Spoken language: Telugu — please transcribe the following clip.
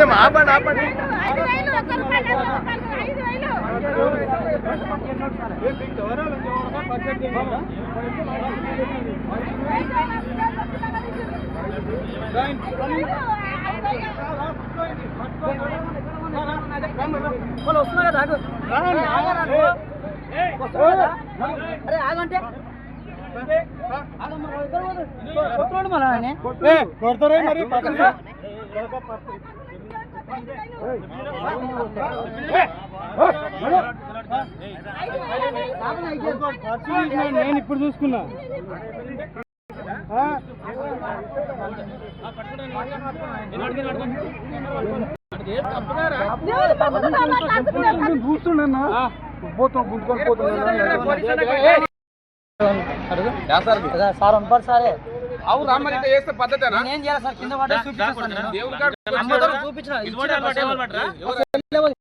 లేదమ్మా ఆపండి ఆపండి. వస్తున్నా కదా అరే ఆగంటే కొడతారే మరి నేను ఇప్పుడు చూసుకున్నా చూస్తున్నా పోతాం పోతున్నా సార్ సారే అవు రామ్మని ఇట్లా చేస్తే పద్ధతేనా? నేనేం చేయాలి సార్? కింద పడ్డా చూపించాను కాడ చూపించిన ఇచ్చిన. ఎవరు?